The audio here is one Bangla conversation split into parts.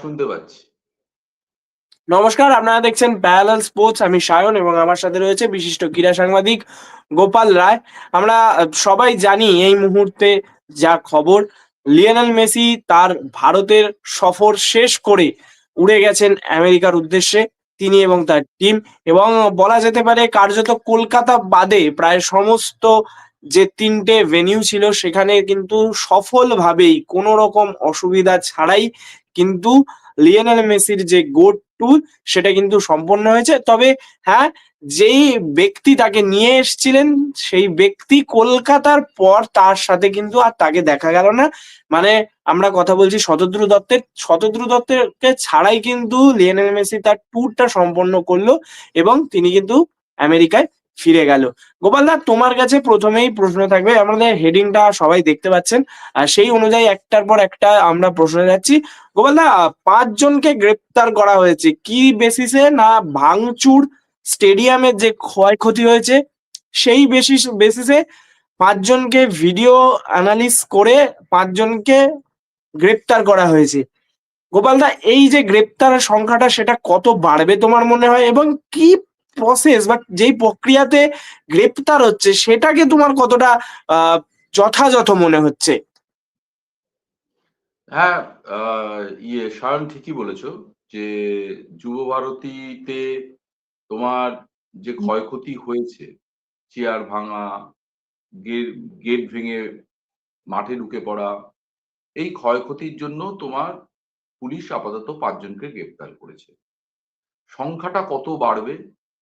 শুনতে পাচ্ছি। নমস্কার, আপনারা দেখছেন প্যারালাল স্পোর্টস। আমি সায়ন এবং আমার সাথে রয়েছে বিশিষ্ট ক্রীড়া সাংবাদিক গোপাল রায়। আমরা সবাই জানি এই মুহূর্তে যা খবর। লিওনেল মেসি তার ভারতের সফর শেষ করে উড়ে গেছেন আমেরিকার উদ্দেশ্যে, তিনি এবং তার টিম এবং বলা যেতে পারে, কার্যত কলকাতা বাদে প্রায় সমস্ত যে তিনটে ভেনিউ ছিল সেখানে কিন্তু সফলভাবেই কোনো রকম অসুবিধা ছাড়াই কিন্তু লিওনেল মেসির যে গোট টু সেটা কিন্তু সম্পন্ন হয়েছে। তবে হ্যাঁ যেই ব্যক্তি তাকে নিয়ে এসেছিলেন, সেই ব্যক্তি কলকাতার পর তার সাথে কিন্তু আর তাকে দেখা গেল না। মানে আমরা কথা বলছি শতদ্রু দত্তের, শতদ্রু দত্তকে ছাড়াই কিন্তু লিওনেল মেসি তার ট্যুরটা সম্পন্ন করল এবং তিনি কিন্তু আমেরিকায় ফিরে গেল। গোপালদা তোমার কাছে প্রথমেই প্রশ্ন থাকবে, আমাদের হেডিংটা সবাই দেখতে পাচ্ছেন, আর সেই অনুযায়ী একটার পর একটা আমরা প্রশ্নে যাচ্ছি। গোপালদা পাঁচজনকে গ্রেপ্তার করা হয়েছে, কি বেসিসে না ভাঙচুর স্টেডিয়ামের যে ক্ষয়ক্ষতি হয়েছে, সেই বেসিস বেসিসে পাঁচজনকে ভিডিও অ্যানালিস করে পাঁচজনকে গ্রেপ্তার করা হয়েছে। গোপালদা এই যে গ্রেপ্তারের সংখ্যাটা, সেটা কত বাড়বে তোমার মনে হয়, এবং কি প্রসেস বা যেই প্রক্রিয়াতে গ্রেপ্তার হচ্ছে সেটাকে তোমার কতটা যথাযথ মনে হচ্ছে? হ্যাঁ ইয়ে সায়ন ঠিকই বলেছ যে যুব ভারতীতে তোমার যে ক্ষয়ক্ষতি হয়েছে চেয়ার ভাঙা গেট গেট ভেঙে মাঠে ঢুকে পড়া এই ক্ষয়ক্ষতির জন্য তোমার পুলিশ আপাতত পাঁচজনকে গ্রেপ্তার করেছে। সংখ্যাটা কত বাড়বে?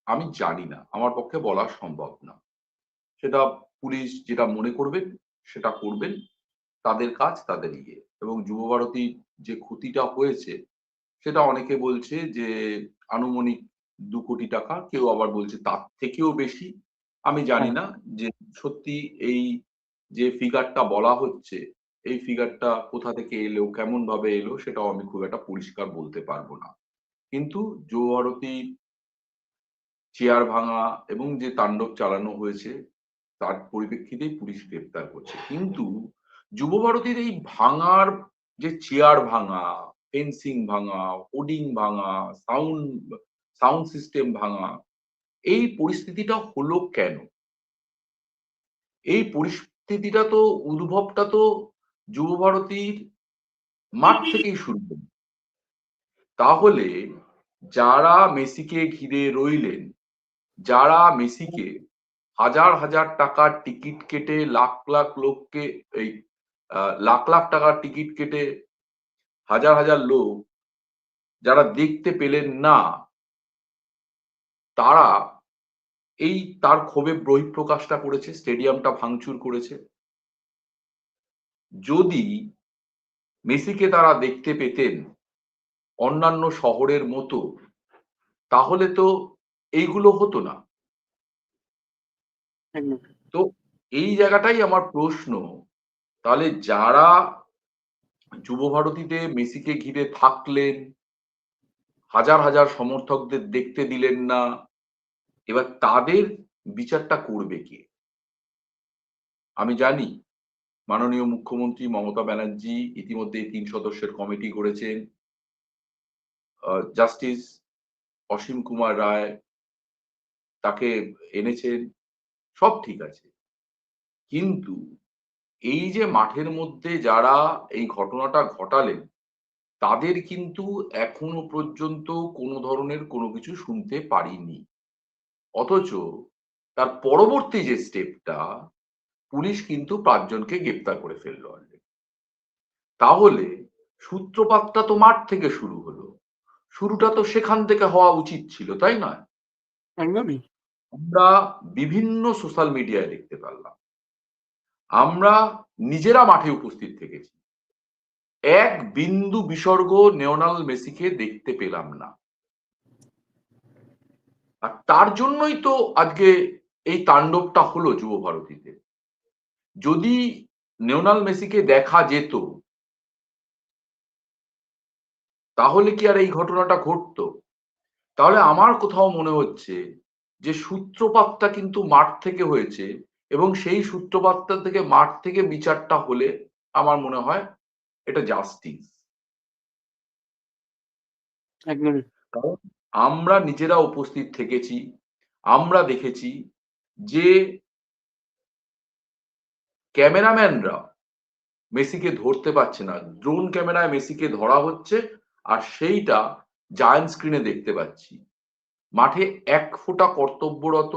আমি জানি না, আমার পক্ষে বলা সম্ভব না। সেটা পুলিশ যেটা মনে করবেন, সেটা করবেন, তাদের কাজ তাদের ইয়ে। এবং যুব ভারতীর যে ক্ষতিটা হয়েছে, সেটা অনেকে বলছে যে আনুমানিক দু কোটি টাকা, কেউ আবার বলছে তার থেকেও বেশি। আমি জানি না যে সত্যি এই যে ফিগারটা বলা হচ্ছে, এই ফিগারটা কোথা থেকে এলো কেমন ভাবে এলো, সেটাও আমি খুব একটা পরিষ্কার বলতে পারব না। কিন্তু যুব ভারতীর চেয়ার ভাঙা এবং যে তাণ্ডব চালানো হয়েছে তার পরিপ্রেক্ষিতেই পুলিশ গ্রেপ্তার করছে। কিন্তু যুব ভারতীর এই ভাঙার যে চেয়ার ভাঙা ফেন্সিং ভাঙা হোর্ডিং ভাঙা সাউন্ড সাউন্ড সিস্টেম ভাঙা এই পরিস্থিতিটা হলো কেন? এই পরিস্থিতিটা তো উদ্ভবটা তো যুব ভারতীর মাঠ থেকেই শুরু হলো। তাহলে যারা মেসিকে ঘিরে রইলেন যারা মেসিকে হাজার হাজার টাকার টিকিট কেটে লাখ লাখ লোককে, এই লাখ লাখ টাকার টিকিট কেটে হাজার হাজার লোক যারা দেখতে পেলেন না, তারা এই তার ক্ষোভে বহিঃপ্রকাশটা করেছে, স্টেডিয়ামটা ভাঙচুর করেছে। যদি মেসিকে তারা দেখতে পেতেন অন্যান্য শহরের মতো, তাহলে তো এইগুলো হতো না। তো এই জায়গাটাই আমার প্রশ্ন। তাহলে যারা যুব ভারতীতে মেসিকে ঘিরে থাকলেন হাজার হাজার সমর্থকদের দেখতে দিলেন না এবার তাদের বিচারটা করবে কে? আমি জানি মাননীয় মুখ্যমন্ত্রী মমতা ব্যানার্জি ইতিমধ্যে তিন সদস্যের কমিটি করেছেন জাস্টিস অসীম কুমার রায় তাকে এনেছেন, সব ঠিক আছে। কিন্তু এই যে মাঠের মধ্যে যারা এই ঘটনাটা ঘটালেন, তাদের কিন্তু এখনও পর্যন্ত কোনো ধরনের কোনো কিছু শুনতে পারিনি। অথচ তার পরবর্তী যে স্টেপটা, পুলিশ কিন্তু পাঁচজনকে গ্রেপ্তার করে ফেলল অলরেডি তাহলে সূত্রপাতটা তো মাঠ থেকে শুরু হলো। শুরুটা তো সেখান থেকে হওয়া উচিত ছিল, তাই নয়? একদমই। আমরা বিভিন্ন সোশ্যাল মিডিয়ায় দেখতে পারলাম। আমরা নিজেরা মাঠে উপস্থিত থেকেছি। এক বিন্দু বিসর্গ নেওনাল মেসিকে দেখতে পেলাম না। আর তার জন্যই তো আজকে এই তাণ্ডবটা হলো যুব ভারতীতে। যদি নেওনাল মেসিকে দেখা যেত, তাহলে কি আর এই ঘটনাটা ঘটতো? তাহলে আমার কোথাও মনে হচ্ছে যে সূত্রপাতটা কিন্তু মাঠ থেকে হয়েছে এবং সেই সূত্রপাতটা থেকে মাঠ থেকে বিচারটা হলে আমার মনে হয় এটা জাস্টিস একদমই। কারণ আমরা নিজেরা উপস্থিত থেকেছি আমরা দেখেছি যে ক্যামেরাম্যানরা মেসিকে ধরতে পারছে না ড্রোন ক্যামেরায় মেসিকে ধরা হচ্ছে আর সেইটা জায়ান্ট স্ক্রিনে দেখতে পাচ্ছি। মাঠে এক ফোঁটা কর্তব্যরত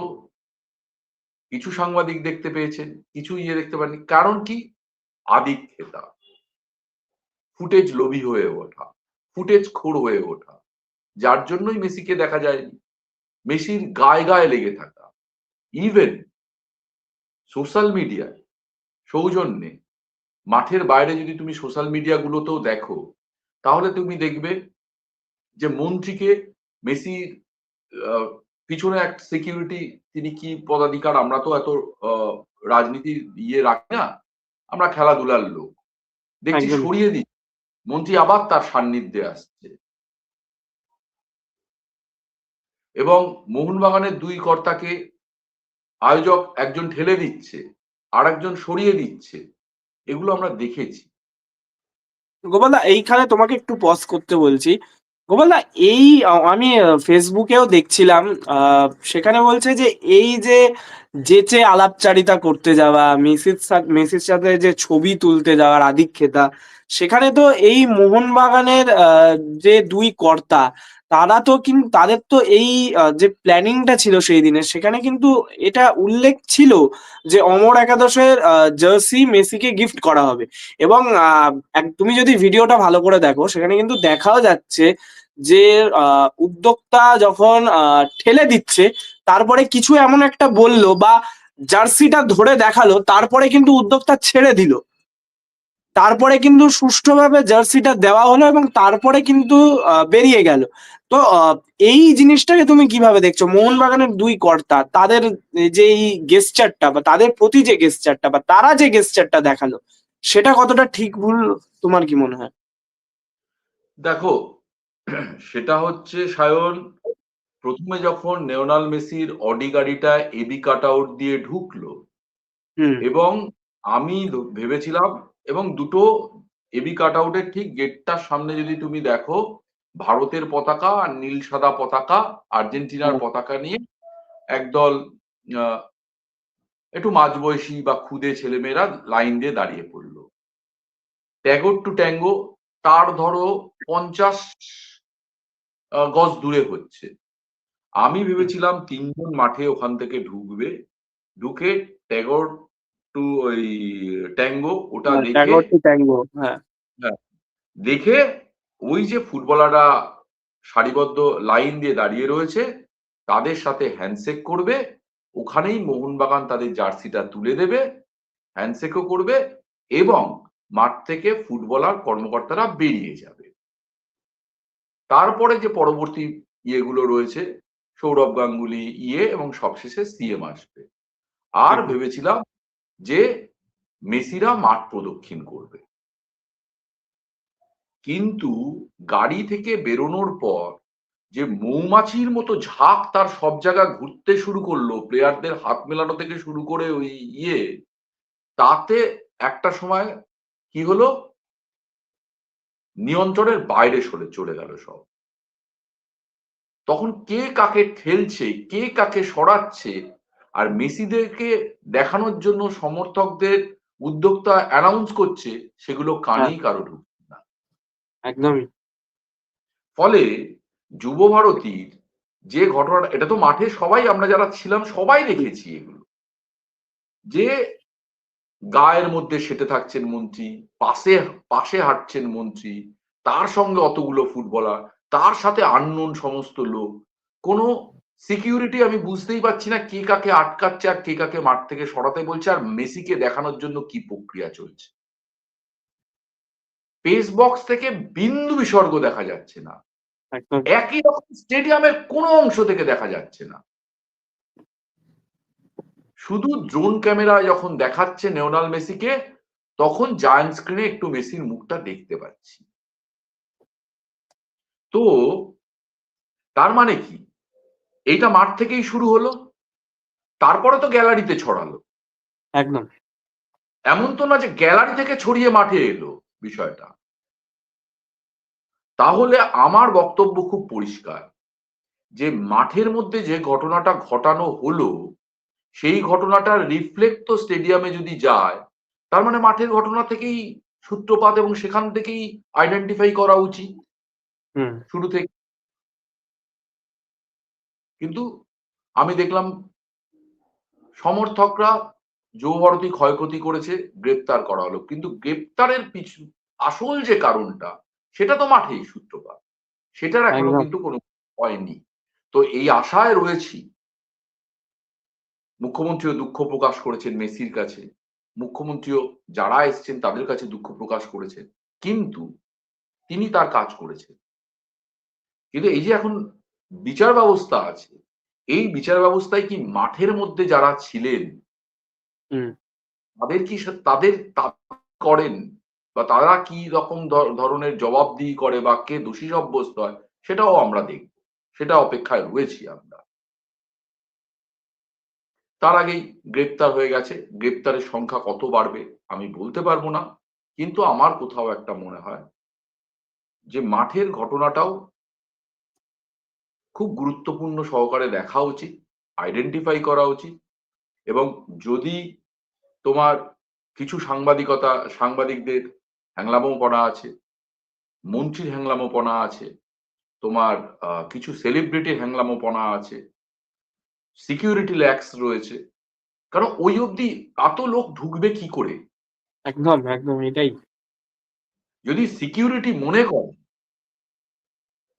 কিছু সাংবাদিক দেখতে পেয়েছেন, কিছু ইয়ে দেখতে পারেনি কারণ কি? আদিক্ষেতা। ফুটেজ লোভী হয়ে ওঠা, ফুটেজ খোর হয়ে ওঠা। যার জন্যই মেসিকে দেখা যায়নি। মেসির গায়ে গায়ে লেগে থাকা। ইভেন সোশ্যাল মিডিয়ায় সৌজন্যে মাঠের বাইরে যদি তুমি সোশ্যাল মিডিয়াগুলোতেও দেখো, তাহলে তুমি দেখবে যে মন্ত্রীকে মেসির পিছনে এক সিকিউরিটি তিনি কি পদাধিকার? আমরা তো এত আহ, রাজনীতির ইয়ে রাখি না। আমরা খেলাধুলার লোক। দেখছি সরিয়ে দিই মন্ত্রী আবার তার সান্নিধ্যে আসছে। এবং মোহনবাগানের দুই কর্তাকে আয়োজক একজন ঠেলে দিচ্ছে আর একজন সরিয়ে দিচ্ছে। এগুলো আমরা দেখেছি। গোপালদা এইখানে তোমাকে একটু পজ করতে বলছি। গোপালদা, এই আমি ফেসবুকেও দেখছিলাম সেখানে বলছে যে এই যে যেচে আলাপচারিতা করতে যাওয়া, মেসির সাথে মেসির সাথে যে ছবি তুলতে যাওয়ার আদিক্ষেতা, সেখানে তো এই মোহনবাগানের যে দুই কর্তা, তারা তো কিন্তু তাদের তো এই যে প্ল্যানিংটা ছিল সেই দিনের, সেখানে কিন্তু এটা উল্লেখ ছিল যে অমর একাদশের জার্সি মেসিকে গিফট করা হবে। এবং তুমি যদি ভিডিওটা ভালো করে দেখো, সেখানে কিন্তু দেখাও যাচ্ছে যে উদ্যোক্তা যখন ঠেলে দিচ্ছে, তারপরে কিছু এমন একটা বলল বা জার্সিটা ধরে দেখাল, তারপরে কিন্তু উদ্যোক্তা ছেড়ে দিল। তারপরে কিন্তু সুষ্ঠুভাবে জার্সিটা দেওয়া হলো এবং তারপরে কিন্তু বেরিয়ে গেল। তো এই জিনিসটাকে তুমি কীভাবে দেখছ? মোহনবাগানের দুই কর্তা, তাদের যে এই গেস্টারটা বা তাদের প্রতি যে গেস্টারটা বা তারা যে গেস্টারটা দেখাল, সেটা কতটা ঠিক ভুল, তোমার কি মনে হয়? দেখো সেটা হচ্ছে সায়ন প্রথমে যখন নেওনাল মেসির অডি গাড়িটা এবি কাট আউট দিয়ে ঢুকলো এবং আমি ভেবেছিলাম এবং দুটো এবি কাট আউটের ঠিক গেটটার সামনে যদি তুমি দেখো ভারতের পতাকা আর নীল সাদা পতাকা আর্জেন্টিনার পতাকা নিয়ে একদল একটু মাঝবয়সী বা খুদে ছেলেমেয়েরা লাইন দিয়ে দাঁড়িয়ে পড়ল। ট্যাগর টু ট্যাঙ্গো তার ধরো পঞ্চাশ গজ দূরে হচ্ছে। আমি ভেবেছিলাম তিনজন মাঠে ওখান থেকে ঢুকবে। ঢুকে ট্যাগর টু ওই ট্যাঙ্গো ওটা দেখে টু ট্যাঙ্গো হ্যাঁ দেখে ওই যে ফুটবলাররা সারিবদ্ধ লাইন দিয়ে দাঁড়িয়ে রয়েছে তাদের সাথে হ্যান্ডশেক করবে। ওখানেই মোহনবাগান তাদের জার্সিটা তুলে দেবে হ্যান্ডশেকও করবে এবং মাঠ থেকে ফুটবলার কর্মকর্তারা বেরিয়ে যাবে। তারপরে যে পরবর্তী ইয়েগুলো রয়েছে সৌরভ গাঙ্গুলি ইয়ে এবং সবশেষে সিএম আসবে। আর ভেবেছিলাম যে মেসিরা মাঠ প্রদক্ষিণ করবে। কিন্তু গাড়ি থেকে বেরোনোর পর যে মৌমাছির মতো ঝাঁক তার সব জায়গা ঘুরতে শুরু করল প্লেয়ারদের হাত মেলানো থেকে শুরু করে ওই ইয়ে তাতে একটা সময় কি হলো? নিয়ন্ত্রণের বাইরে সরে চলে গেল সব। তখন কে কাকে ঠেলছে কে কাকে সরাচ্ছে আর মেসিদেরকে দেখানোর জন্য সমর্থকদের উদ্যোক্তা অ্যানাউন্স করছে সেগুলো কানেই কারও ঢুকছে না। একদমই। ফলে যুব ভারতীর যে ঘটনাটা এটা তো মাঠে সবাই আমরা যারা ছিলাম সবাই দেখেছি এগুলো। যে গায়ের মধ্যে সেটে থাকছেন মন্ত্রী পাশে পাশে হাঁটছেন মন্ত্রী তার সঙ্গে অতগুলো ফুটবলার তার সাথে আননোন সমস্ত লোক। কোনো সিকিউরিটি আমি বুঝতেই পারছি না কে কাকে আটকাচ্ছে আর কে কাকে মাঠ থেকে সরাতে বলছে আর মেসিকে দেখানোর জন্য কি প্রক্রিয়া চলছে। পেস বক্স থেকে বিন্দু বিসর্গ দেখা যাচ্ছে না। একই রকম স্টেডিয়ামের কোনো অংশ থেকে দেখা যাচ্ছে না। শুধু ড্রোন ক্যামেরা যখন দেখাচ্ছে নেওনাল মেসিকে তখন জায়ান্ট স্ক্রিনে একটু মেসির মুখটা দেখতে পাচ্ছি। তো তার মানে কি? এইটা মাঠ থেকেই শুরু হলো তারপরে তো গ্যালারিতে ছড়ালো। একদম। এমন তো না যে গ্যালারি থেকে ছড়িয়ে মাঠে এলো বিষয়টা। তাহলে আমার বক্তব্য খুব পরিষ্কার যে মাঠের মধ্যে যে ঘটনাটা ঘটানো হলো সেই ঘটনাটা রিফ্লেক্ট তো স্টেডিয়ামে যদি যায় তার মানে মাঠের ঘটনা থেকেই সূত্রপাত এবং সেখান থেকেই আইডেন্টিফাই করা উচিত। শুরু থেকে। কিন্তু আমি দেখলাম সমর্থকরা যুবভারতী ক্ষয়ক্ষতি করেছে গ্রেপ্তার করা হলো। কিন্তু গ্রেপ্তারের পিছু আসল যে কারণটা সেটা তো মাঠেই সূত্রপাত। সেটার এখনও কিন্তু কোনো হয়নি তো এই আশায় রয়েছি মুখ্যমন্ত্রীও দুঃখ প্রকাশ করেছেন মেসির কাছে। মুখ্যমন্ত্রীও যারা এসছেন তাদের কাছে দুঃখ প্রকাশ করেছেন। কিন্তু তিনি তার কাজ করেছেন। কিন্তু এই যে এখন বিচার ব্যবস্থা আছে এই বিচার ব্যবস্থায় কি মাঠের মধ্যে যারা ছিলেন হুম। তাদের কি তাদের করেন? বা তারা কি রকম ধরনের জবাবদিহি করে বা কে দোষী সাব্যস্ত হয় সেটাও আমরা দেখব। সেটা অপেক্ষায় রয়েছি আমরা। তার আগেই গ্রেপ্তার হয়ে গেছে। গ্রেপ্তারের সংখ্যা কত বাড়বে আমি বলতে পারব না, কিন্তু আমার কোথাও একটা মনে হয় যে মাঠের ঘটনাটাও খুব গুরুত্বপূর্ণ সহকারে দেখা উচিত আইডেন্টিফাই করা উচিত এবং যদি তোমার কিছু সাংবাদিকতা, সাংবাদিকদের হ্যাংলামোপনা আছে, মন্ত্রীর হ্যাংলামোপনা আছে, তোমার কিছু সেলিব্রিটির হ্যাংলামোপনা আছে সিকিউরিটি ল্যাক্স রয়েছে। কারণ ওই অবধি এত লোক ঢুকবে কি করে? একদম একদম এটাই। যদি সিকিউরিটি মনে করে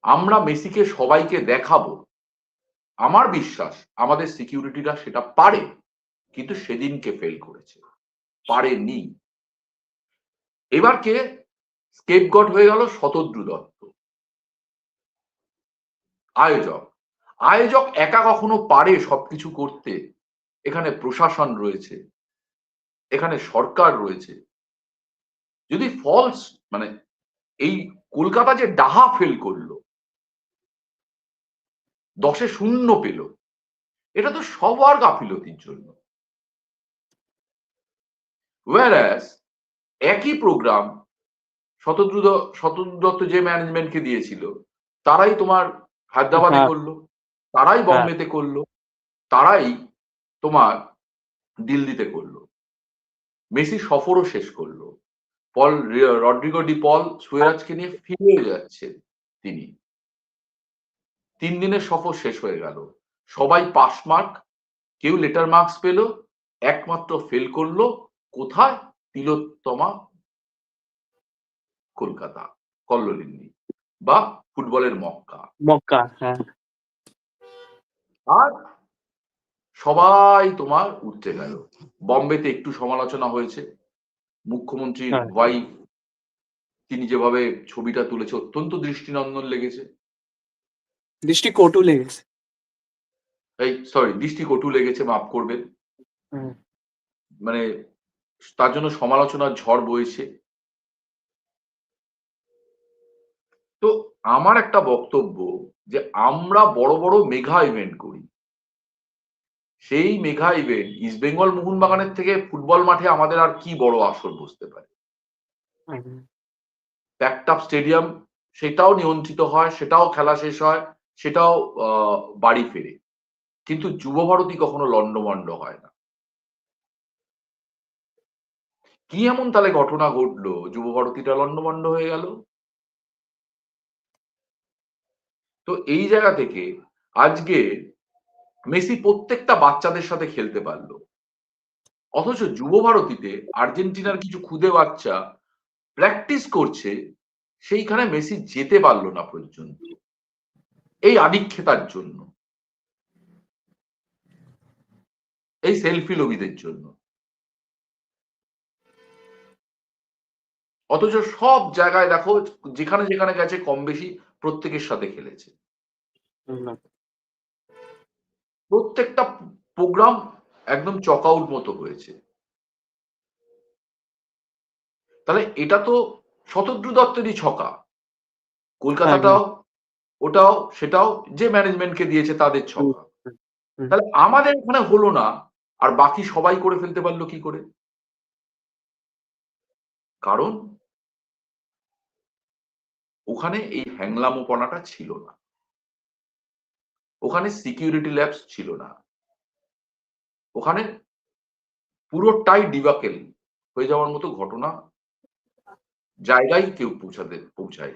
আমরা মেসিকে সবাইকে দেখাবো আমার বিশ্বাস আমাদের সিকিউরিটিরা সেটা পারে কিন্তু সেদিনকে ফেল করেছে। পারেনি। এবার কে? স্কেপগট হয়ে গেল শতদ্রু দত্ত। আয়োজক। আয়োজক একা কখনো পারে সবকিছু করতে। এখানে প্রশাসন রয়েছে। এখানে সরকার রয়েছে। যদি ফলস মানে এই কলকাতা যে ডাহা ফেল করল দশে শূন্য পেল এটা তো সবার গাফিলতির জন্য। ওয়ারাস একই প্রোগ্রাম শতদ্রুত শতদ্রু দত্ত যে ম্যানেজমেন্টকে দিয়েছিল তারাই তোমার হায়দ্রাবাদে হ্যাঁ। করল। তারাই বম্বেতে করল তারাই তোমার দিল্লিতে করল। মেসি সফরও শেষ করল। পল রড্রিগো ডি পল সুয়েরাজকে নিয়ে ফিরে যাচ্ছেন তিনি। তিন দিনের সফর শেষ হয়ে গেল। সবাই পাস মার্ক কেউ লেটার মার্কস পেল একমাত্র ফেল করল কোথায়? তিলোত্তমা কলকাতা কল্লোলিনী বা ফুটবলের মক্কা। মক্কা হ্যাঁ। আর সবাই তোমার উঠতে গেল। বম্বেতে একটু সমালোচনা হয়েছে। মুখ্যমন্ত্রীর হ্যাঁ। ওয়াইফ তিনি যেভাবে ছবিটা তুলেছে অত্যন্ত দৃষ্টিনন্দন লেগেছে। দৃষ্টি কটু লেগেছে। এই সরি দৃষ্টি কটু লেগেছে মাফ করবেন। মানে তার জন্য সমালোচনার ঝড় বইছে তো আমার একটা বক্তব্য যে আমরা বড় বড় মেঘা ইভেন্ট করি। সেই মেঘা ইভেন্ট ইস্ট বেঙ্গল মোহনবাগানের থেকে ফুটবল মাঠে আমাদের আর কি বড় আসর বসতে পারে? হুম। প্যাকটাপ স্টেডিয়াম সেটাও নিয়ন্ত্রিত হয় সেটাও খেলা শেষ হয় সেটাও বাড়ি ফেরে। কিন্তু যুব ভারতী কখনো লন্ডমন্ড হয় না। কি এমন তাহলে ঘটনা ঘটলো? যুব ভারতীটা লন্ডমন্ড হয়ে গেল? তো এই জায়গা থেকে আজকে মেসি প্রত্যেকটা বাচ্চাদের সাথে খেলতে পারল। অথচ যুব ভারতীতে আর্জেন্টিনার কিছু খুদে বাচ্চা প্র্যাকটিস করছে, সেইখানে মেসি যেতে পারল না পর্যন্ত। এই আদিক্ষেতার জন্য। এই সেলফি লোভীদের জন্য। অথচ সব জায়গায় দেখো, যেখানে যেখানে গেছে কম বেশি প্রত্যেকের সাথে খেলেছে। প্রত্যেকটা প্রোগ্রাম একদম চক আউট মতো হয়েছে। তাহলে এটা তো শতদ্রু দত্তেরই ছকা। কলকাতাটাও ওটাও সেটাও যে ম্যানেজমেন্টকে দিয়েছে তাদের ছকা। তাহলে আমাদের এখানে হলো না আর বাকি সবাই করে ফেলতে পারল কি করে? কারণ ওখানে এই হ্যাংলামোপনাটা ছিল না। ওখানে সিকিউরিটি ল্যাবস ছিল না। ওখানে পুরোটাই ডিবাকেল হয়ে যাওয়ার মতো ঘটনা জায়গায় কেউ পৌঁছাতে পৌঁছায়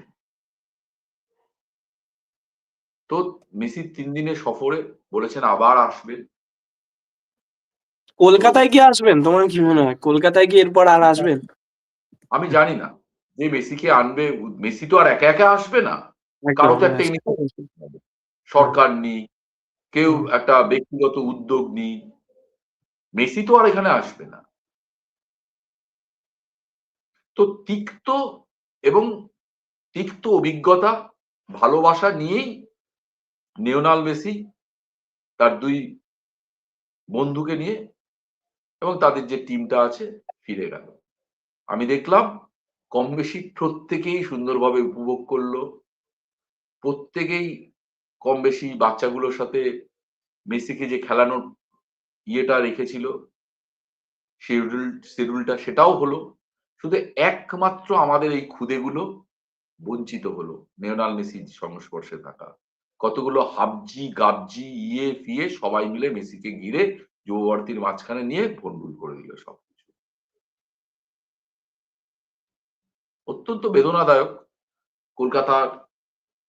তো মেসি তিন দিনের সফরে বলেছেন আবার আসবেন। কলকাতায় কি আসবেন? তোমার কি মনে হয়? কলকাতায় কি এরপর আর আসবেন? আমি জানি না। যে মেসিকে আনবে মেসি তো আর একা একা আসবে না। কারও তো একটা সরকার নি কেউ একটা ব্যক্তিগত উদ্যোগ নি মেসি তো আর এখানে আসবে না। তো তিক্ত এবং তিক্ত অভিজ্ঞতা ভালোবাসা নিয়েই নিওনাল মেসি তার দুই বন্ধুকে নিয়ে এবং তাদের যে টিমটা আছে ফিরে গেল। আমি দেখলাম কম বেশি প্রত্যেকেই সুন্দরভাবে উপভোগ করল। প্রত্যেকেই কম বেশি বাচ্চাগুলোর সাথে মেসিকে যে খেলানোর ইয়েটা রেখেছিল, শিডিউল, শিডিউলটা সেটাও হলো। শুধু একমাত্র আমাদের এই খুদেগুলো বঞ্চিত হলো নেওনাল মেসির সংস্পর্শে থাকা। কতগুলো হাবজি, গাবজি ইয়ে ফিয়ে সবাই মিলে মেসিকে ঘিরে যুবভারতীর মাঝখানে নিয়ে ভন্ডুল করে দিল সবকিছু অত্যন্ত বেদনাদায়ক। কলকাতার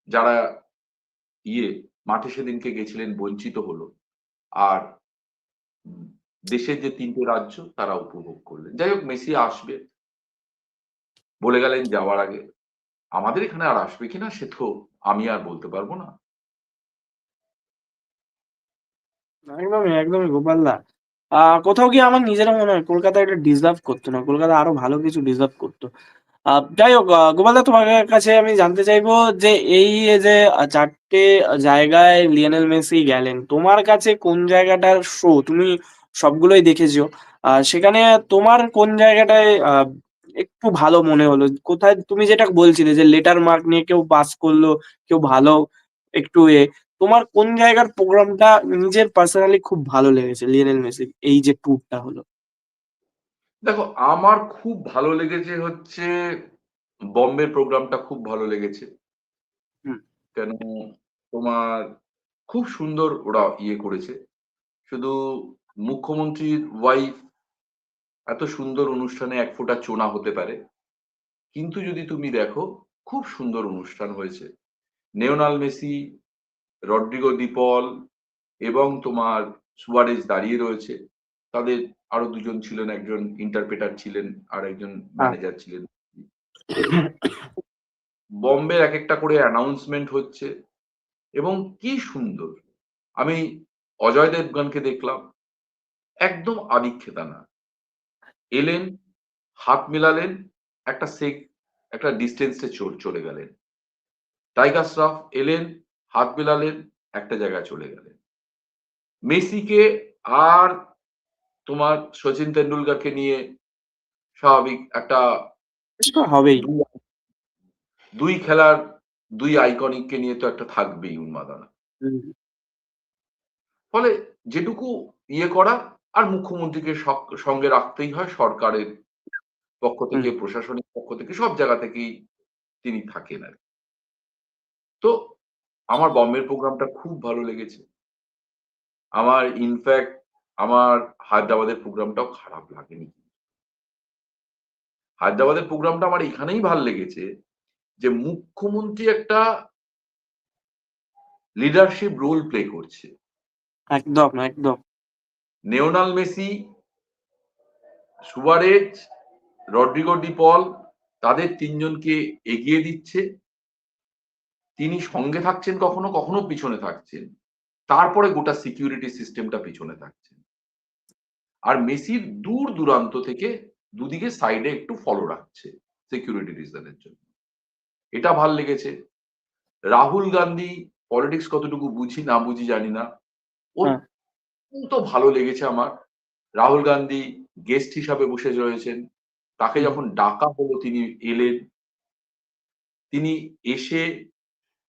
যারা ইয়ে মাঠে সেদিনকে গেছিলেন, বঞ্চিত হলো। আর দেশের যে তিনটে রাজ্য, তারা উপভোগ করলেন। যাই হোক, মেসি আসবে। বলে গেলেন যাওয়ার আগে, আমাদের এখানে আর আসবে কিনা সে তো আমি আর বলতে পারব না। একদমই একদমই গোপালদা আহ, কোথাও গিয়ে আমার নিজেরও মনে হয় কলকাতা এটা ডিজার্ভ করতো না। কলকাতা আরও ভালো কিছু ডিজার্ভ করতো। যাই হোক গোপালদা তোমার কাছে আমি জানতে চাইব যে এই যে চারটে জায়গায় লিওনেল মেসি গেলেন, তোমার কাছে কোন জায়গাটার শো তুমি সবগুলোই দেখেছ। সেখানে তোমার কোন জায়গাটায় একটু ভালো মনে হলো? কোথায়, তুমি যেটা বলছিলে যে লেটার মার্ক নিয়ে কেউ পাস করল, কেউ ভালো একটু এ, তোমার কোন জায়গার প্রোগ্রামটা নিজের পার্সোনালি খুব ভালো লেগেছে, লিওনেল মেসি এই যে ট্যুরটা হলো। দেখো আমার খুব ভালো লেগেছে হচ্ছে বম্বের প্রোগ্রামটা খুব ভালো লেগেছে। কেন তোমার খুব সুন্দর ওরা ইয়ে করেছে। শুধু মুখ্যমন্ত্রীর ওয়াইফ এত সুন্দর অনুষ্ঠানে এক ফোঁটা চোনা হতে পারে। কিন্তু যদি তুমি দেখো খুব সুন্দর অনুষ্ঠান হয়েছে। নেওনাল মেসি রড্রিগো ডিপল এবং তোমার সুয়ারেজ দাঁড়িয়ে রয়েছে। তাদের আরও দুজন ছিলেন, একজন ইন্টারপ্রেটার ছিলেন, আর একজন ম্যানেজার ছিলেন। বম্বের এক একটা করে অ্যানাউন্সমেন্ট হচ্ছে, এবং কি সুন্দর। আমি অজয় দেবগানকে দেখলাম, একদম আদিক্ষেতানা এলেন, হাত মেলালেন, একটা সেক একটা ডিস্টেন্সে চলে গেলেন। টাইগার শ্রফ এলেন, হাত মেলালেন, একটা জায়গায় চলে গেলেন। মেসিকে আর তোমার সচিন তেন্ডুলকারকে নিয়ে স্বাভাবিক একটা হবেই। দুই- খেলার দুই আইকনিককে নিয়ে তো একটা থাকবেই উন্মাদনা। ফলে যেটুকু ইয়ে করা আর মুখ্যমন্ত্রীকে সঙ্গে রাখতেই হয় সরকারের পক্ষ থেকে প্রশাসনিক পক্ষ থেকে সব জায়গা থেকেই তিনি থাকেন আর তো আমার বম্বের প্রোগ্রামটা খুব ভালো লেগেছে। আমার ইনফ্যাক্ট আমার হায়দ্রাবাদের প্রোগ্রামটাও খারাপ লাগেনি। হায়দ্রাবাদের প্রোগ্রামটা আমার এখানেই ভালো লেগেছে যে মুখ্যমন্ত্রী একটা লিডারশিপ রোল প্লে করছে। একদম একদম। নেওনাল মেসি সুয়ারেজ রড্রিগো ডিপল তাদের তিনজনকে এগিয়ে দিচ্ছে। তিনি সঙ্গে থাকছেন কখনো কখনো পিছনে থাকছেন। তারপরে গোটা সিকিউরিটি সিস্টেমটা পিছনে থাকছেন আর মেসির দূর দূরান্ত থেকে দুদিকে সাইডে একটু ফলো রাখছে সিকিউরিটি রিজনের জন্য। এটা ভালো লেগেছে। রাহুল গান্ধী পলিটিক্স কতটুকু বুঝি না বুঝি জানি না। হ্যাঁ। অত্যন্ত ভালো লেগেছে আমার। রাহুল গান্ধী গেস্ট হিসাবে বসে রয়েছেন। তাকে যখন ডাকা হলো তিনি এলেন। তিনি এসে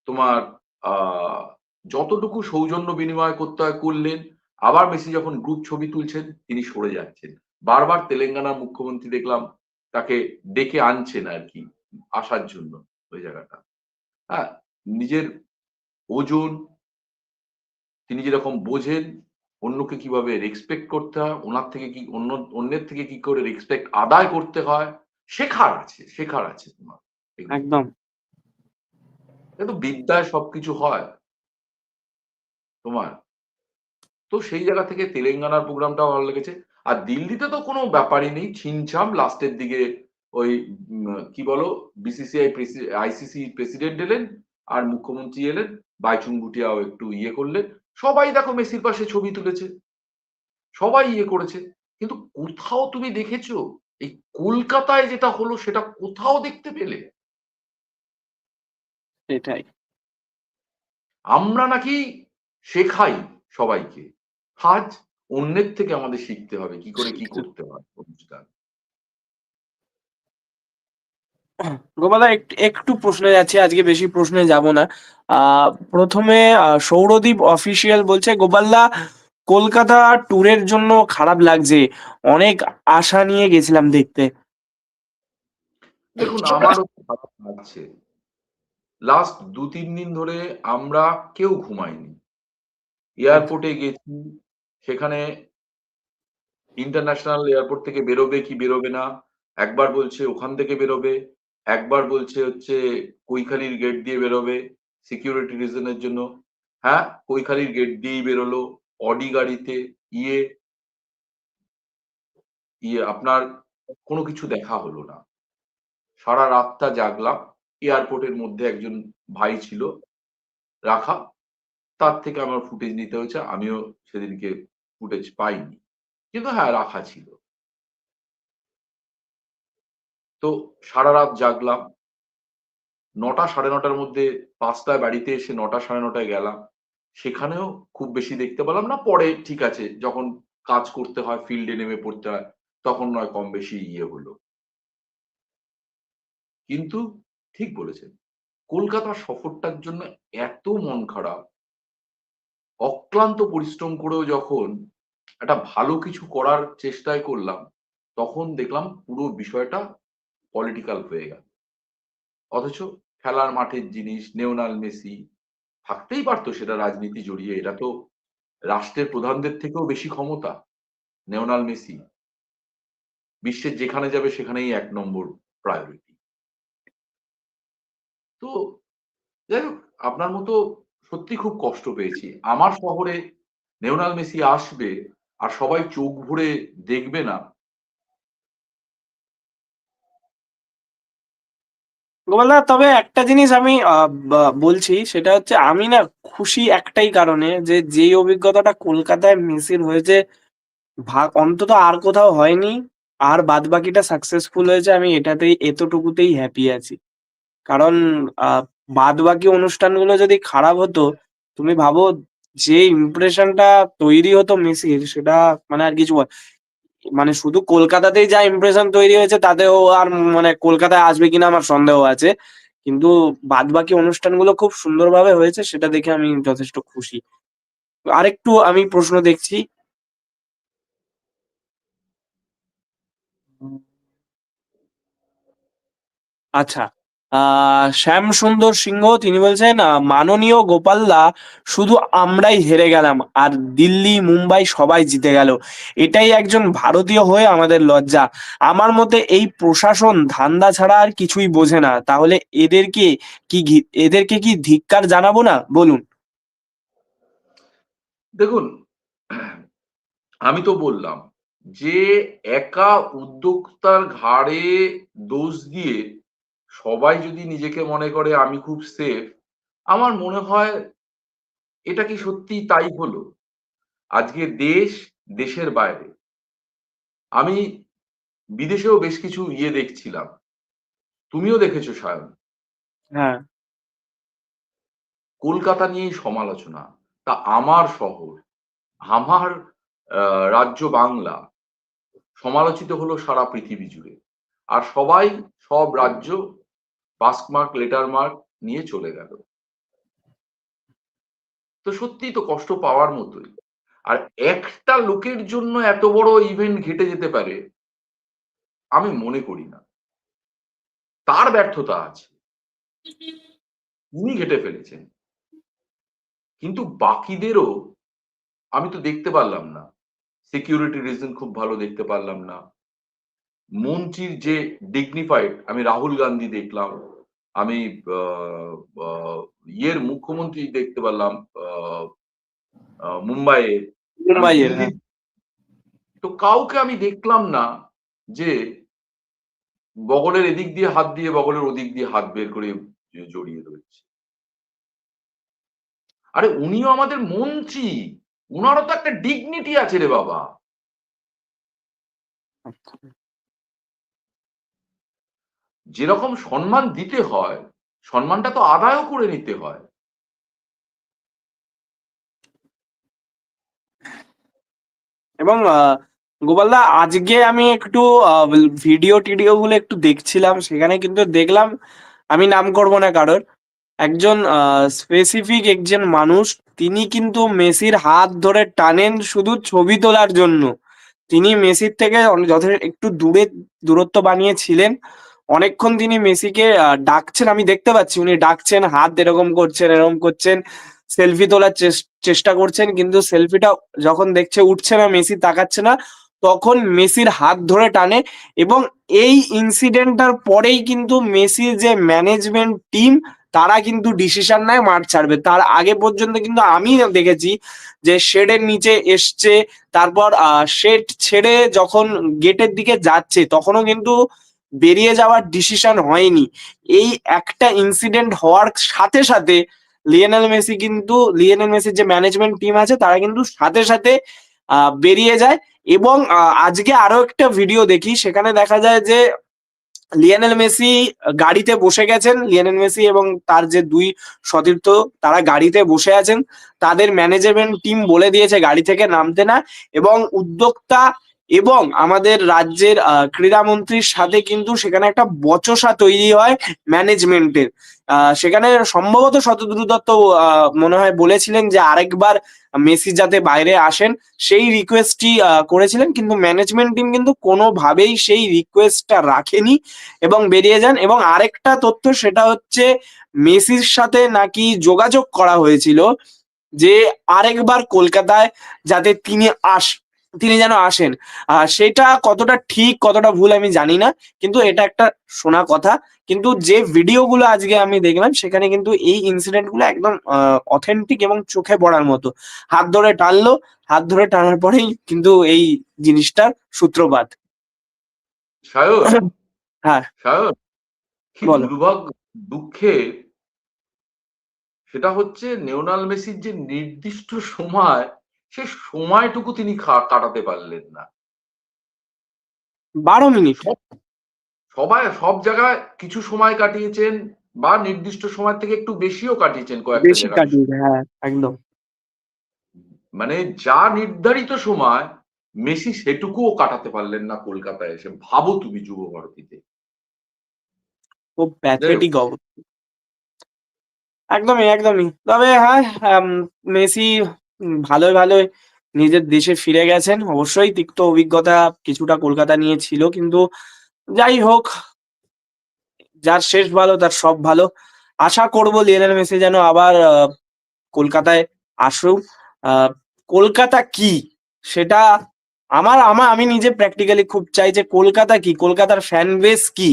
তোমার আহ যতটুকু সৌজন্য বিনিময় করতে হয় করলেন আবার মেসি যখন গ্রুপ ছবি তুলছেন তিনি সরে যাচ্ছেন। বারবার তেলেঙ্গানার মুখ্যমন্ত্রী দেখলাম তাকে ডেকে আনছেন আর কি আসার জন্য ওই জায়গাটা। হ্যাঁ নিজের ওজন তিনি যেরকম বোঝেন অন্যকে কীভাবে রেসপেক্ট করতে হয় ওনার থেকে কি অন্য অন্যের থেকে কি করে রেসপেক্ট আদায় করতে হয় শেখার আছে শেখার আছে তোমার। একদম। বিদ্যায় সবকিছু হয়। তোমার তো সেই জায়গা থেকে তেলেঙ্গানার প্রোগ্রামটাও ভালো লেগেছে। আর দিল্লিতে তো কোনো ব্যাপারই নেই ছিমছাম লাস্টের দিকে ওই কি বলো বিসিসিআই আইসিসি প্রেসিডেন্ট এলেন আর মুখ্যমন্ত্রী এলেন বাইচুং ভুটিয়াও একটু ইয়ে করলেন। সবাই দেখো মেসির পাশে ছবি তুলেছে। সবাই ইয়ে করেছে। কিন্তু কোথাও তুমি দেখেছ এই কলকাতায় যেটা হলো সেটা কোথাও দেখতে পেলে? সেটাই। আমরা নাকি শেখাই সবাইকে। আজ অন্যের থেকে আমাদের শিখতে হবে কি করে কি করতে হয় অনুষ্ঠান গোপালদা একটু প্রশ্নে যাচ্ছি আজকে বেশি প্রশ্নে যাব না। প্রথমে সৌরদীপ অফিসিয়াল বলছে গোপালদা কলকাতা ট্যুরের জন্য খারাপ লাগছে। অনেক আশা নিয়ে গেছিলাম দেখতে। দেখুন আমারও খারাপ লাগছে। লাস্ট দু তিন দিন ধরে আমরা কেউ ঘুমাইনি। এয়ারপোর্টে গেছি সেখানে ইন্টারন্যাশনাল এয়ারপোর্ট থেকে বেরোবে কি বেরোবে না? একবার বলছে ওখান থেকে বেরোবে, একবার বলছে হচ্ছে কৈখালির গেট দিয়ে বেরোবে সিকিউরিটি রিজনের জন্য। হ্যাঁ কৈখালির গেট দিয়েই বেরোলো অডি গাড়িতে ইয়ে ইয়ে আপনার কোনো কিছু দেখা হলো না। সারা রাতটা জাগলাম এয়ারপোর্টের মধ্যে একজন ভাই ছিল, রাখা। তার থেকে আমার ফুটেজ নিতে হয়েছে, আমিও সেদিনকে ফুটেজ পাইনি। কিন্তু হ্যাঁ রাখা ছিল। তো সারা রাত জাগলাম। নটা সাড়ে নটার মধ্যে পাঁচটায় বাড়িতে এসে নটা সাড়ে নটায় গেলাম। সেখানেও খুব বেশি দেখতে পেলাম না। পরে ঠিক আছে, যখন কাজ করতে হয় ফিল্ডে নেমে পড়তে হয়, তখন নয়, কম বেশি ইয়ে হলো। কিন্তু ঠিক বলেছেন কলকাতা সফরটার জন্য এত মন খারাপ অক্লান্ত পরিশ্রম করেও যখন একটা ভালো কিছু করার চেষ্টায় করলাম, তখন দেখলাম পুরো বিষয়টা পলিটিক্যাল হয়ে গেল। অথচ খেলার মাঠের জিনিস, নেওনাল মেসি, থাকতেই পারতো সেটা রাজনীতি জড়িয়ে। এটা তো রাষ্ট্রের প্রধানদের থেকেও বেশি ক্ষমতা, নেওনাল মেসি। বিশ্বের যেখানে যাবে সেখানেই এক নম্বর প্রায়োরিটি তো যাই হোক, আপনার মতো সত্যি খুব কষ্ট পেয়েছি। আমার শহরে নেওনাল মেসি আসবে আর সবাই চোখ ভরে দেখবে না। গোপালদা তবে একটা জিনিস আমি বলছি, সেটা হচ্ছে আমি না খুশি একটাই কারণে যে যেই অভিজ্ঞতাটা কলকাতায় মেসির হয়েছে অন্তত আর কোথাও হয়নি, আর বাদ বাকিটা সাকসেসফুল হয়েছে, আমি এটাতেই, এতটুকুতেই হ্যাপি আছি। কারণ বাদ বাকি অনুষ্ঠানগুলো যদি খারাপ হতো, তুমি ভাবো যে ইমপ্রেশনটা তৈরি হতো মেসির, সেটা মানে আর কিছু বল- মানে শুধু কলকাতাতেই যা ইমপ্রেশন তৈরি হয়েছে, তাতেও আর মানে কলকাতায় আসবে কিনা আমার সন্দেহ আছে। কিন্তু বাদ বাকি অনুষ্ঠানগুলো খুব সুন্দরভাবে হয়েছে, সেটা দেখে আমি যথেষ্ট খুশি। আরেকটু আমি প্রশ্ন দেখছি। আচ্ছা শ্যাম সুন্দর সিংহ তিনি বলছেন মাননীয় গোপালদা, শুধু আমরাই হেরে গেলাম আর দিল্লি, মুম্বাই সবাই জিতে গেল। এটাই একজন ভারতীয় হয়ে আমাদের লজ্জা। আমার মতে এই প্রশাসন ধান্দা ছাড়া আর কিছুই বোঝে না। তাহলে এদেরকে কি এদেরকে কি ধিক্কার জানাব না? বলুন। দেখুন, আমি তো বললাম যে একা উদ্যোক্তার ঘাড়ে দোষ দিয়ে সবাই যদি নিজেকে মনে করে আমি খুব সেফ আমার মনে হয় এটা কি সত্যি তাই হলো? আজকে দেশ দেশের বাইরে। আমি বিদেশেও বেশ কিছু ইয়ে দেখছিলাম। তুমিও দেখেছ সায়ন? হ্যাঁ। কলকাতা নিয়েই সমালোচনা। তা আমার শহর আমার আহ, রাজ্য বাংলা সমালোচিত হলো সারা পৃথিবী জুড়ে। আর সবাই সব রাজ্য পাসমার্ক লেটার মার্ক নিয়ে চলে গেল। তো সত্যিই তো কষ্ট পাওয়ার মতোই। আর একটা লোকের জন্য এত বড় ইভেন্ট ঘেটে যেতে পারে, আমি মনে করি না। তার ব্যর্থতা আছে। উনি ঘেটে ফেলেছেন। কিন্তু বাকিদেরও আমি তো দেখতে পারলাম না। সিকিউরিটি রিজন খুব ভালো দেখতে পারলাম না। মন্ত্রীর যে ডিগনিফাইড আমি রাহুল গান্ধী দেখলাম আমি ইয়ের মুখ্যমন্ত্রী দেখতে পারলাম আহ, মুম্বাইয়ের হ্যাঁ। তো কাউকে আমি দেখলাম না যে বগলের এদিক দিয়ে হাত দিয়ে বগলের ওদিক দিয়ে হাত বের করে জড়িয়ে রয়েছে আরে উনিও আমাদের মন্ত্রী উনারও তো একটা ডিগনিটি আছে রে বাবা। যেরকম সম্মান দিতে হয়, সম্মানটা তো আদায়ও করে নিতে হয়। এবং গোপালদা আজকে আমি একটু ভিডিও টিডিও গুলো একটু দেখছিলাম, সেখানে কিন্তু দেখলাম, আমি নাম করব না কারোর, একজন স্পেসিফিক একজন মানুষ, তিনি কিন্তু মেসির হাত ধরে টানেন শুধু ছবি তোলার জন্য। তিনি মেসির থেকে যথেষ্ট, একটু দূরে, দূরত্ব বানিয়েছিলেন। অনেকক্ষণ তিনি মেসিকে ডাকছেন, আমি দেখতে পাচ্ছি, উনি ডাকছেন, হাত এরকম করছেন এরকম করছেন, সেলফি তোলার চেষ্টা করছেন, কিন্তু সেলফিটা যখন দেখছে, উঠছে না, মেসি তাকাচ্ছে না, তখন মেসির হাত ধরে টানে এবং এই ইনসিডেন্টটার পরেই কিন্তু মেসির যে ম্যানেজমেন্ট টিম তারা কিন্তু ডিসিশন নেয়, মাঠ ছাড়বে। তার আগে পর্যন্ত কিন্তু আমি দেখেছি যে শেডের নিচে এসছে, তারপর আহ শেড ছেড়ে যখন গেটের দিকে যাচ্ছে, তখনও কিন্তু বেরিয়ে যাওয়ার ডিসিশন হয়নি। এই একটা ইনসিডেন্ট হওয়ার সাথে সাথে লিওনেল মেসি কিন্তু লিওনেল মেসির যে ম্যানেজমেন্ট টিম আছে, তারা কিন্তু সাথে সাথে বেরিয়ে যায় এবং আজকে আরও একটা ভিডিও দেখি, সেখানে দেখা যায় যে লিওনেল মেসি গাড়িতে বসে গেছেন। লিওনেল মেসি এবং তার যে দুই সতীর্থ, তারা গাড়িতে বসে আছেন। তাদের ম্যানেজমেন্ট টিম বলে দিয়েছে গাড়ি থেকে নামতে না এবং উদ্যোক্তা এবং আমাদের রাজ্যের ক্রীড়ামন্ত্রীর সাথে কিন্তু সেখানে একটা বচসা তৈরি হয় ম্যানেজমেন্টের। সেখানে সম্ভবত শতদ্রু দত্ত মনে হয় বলেছিলেন যে আরেকবার মেসি যাতে বাইরে আসেন, সেই রিকোয়েস্টটি করেছিলেন। কিন্তু ম্যানেজমেন্ট টিম কিন্তু কোনোভাবেই সেই রিকোয়েস্টটা রাখেনি এবং বেরিয়ে যান। এবং আরেকটা তথ্য সেটা হচ্ছে মেসির সাথে নাকি যোগাযোগ করা হয়েছিল যে আরেকবার কলকাতায় যাতে তিনি আস তিনি যেন আসেন। আহ, সেটা কতটা ঠিক কতটা ভুল আমি জানি না কিন্তু এটা একটা শোনা কথা। কিন্তু যে ভিডিওগুলো আজকে আমি দেখলাম সেখানে কিন্তু এই ইনসিডেন্টগুলো একদম অথেন্টিক এবং চোখে পড়ার মতো। হাত ধরে টানলো হাত ধরে টানার পরেই কিন্তু এই জিনিসটার সূত্রপাত। হ্যাঁ। দুঃখে সেটা হচ্ছে নেওনাল মেসির যে নির্দিষ্ট সময় সে সময়টুকু তিনি কাটাতে পারলেন না। বারো মিনিট। সবাই সব জায়গায় কিছু সময় কাটিয়েছেন বা নির্দিষ্ট সময় থেকে একটু বেশিও কাটিয়েছেন কয়েকটা হ্যাঁ একদম। মানে যা নির্ধারিত সময় মেসি সেটুকুও কাটাতে পারলেন না কলকাতায় এসে। ভাবো তুমি যুব ভারতীতে। খুব প্যাথেটিক অবস্থা একদমই একদমই। তবে হ্যাঁ মেসি ভালোই ভালোই। নিজের দেশে ফিরে গেছেন। অবশ্যই তিক্ত অভিজ্ঞতা কিছুটা কলকাতা নিয়ে ছিল, কিন্তু যাই হোক, যার শেষ ভালো, তার সব ভালো। আশা করব লিওনেল মেসি যেন আবার কলকাতায় আসুক। কলকাতা কি? সেটা আমার আমার, আমি নিজে প্র্যাকটিক্যালি খুব চাই যে কলকাতা কি? কলকাতার ফ্যান বেস কি?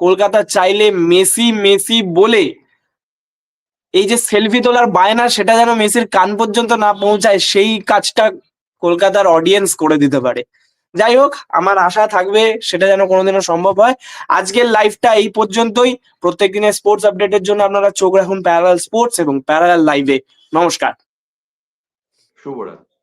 কলকাতা চাইলে মেসি মেসি বলে এই যে সেলফি তোলার বায়না সেটা যেন মেসির কান পর্যন্ত না পৌঁছায়, সেই কাজটা কলকাতার অডিয়েন্স করে দিতে পারে। যাই হোক, আমার আশা থাকবে সেটা যেন কোনোদিনও সম্ভব হয়। আজকের লাইভটা এই পর্যন্তই। প্রত্যেক দিনের স্পোর্টস আপডেটের জন্য আপনারা চোখ রাখুন প্যারাল স্পোর্টস এবং প্যারাল লাইভে নমস্কার। শুভরাত্রি।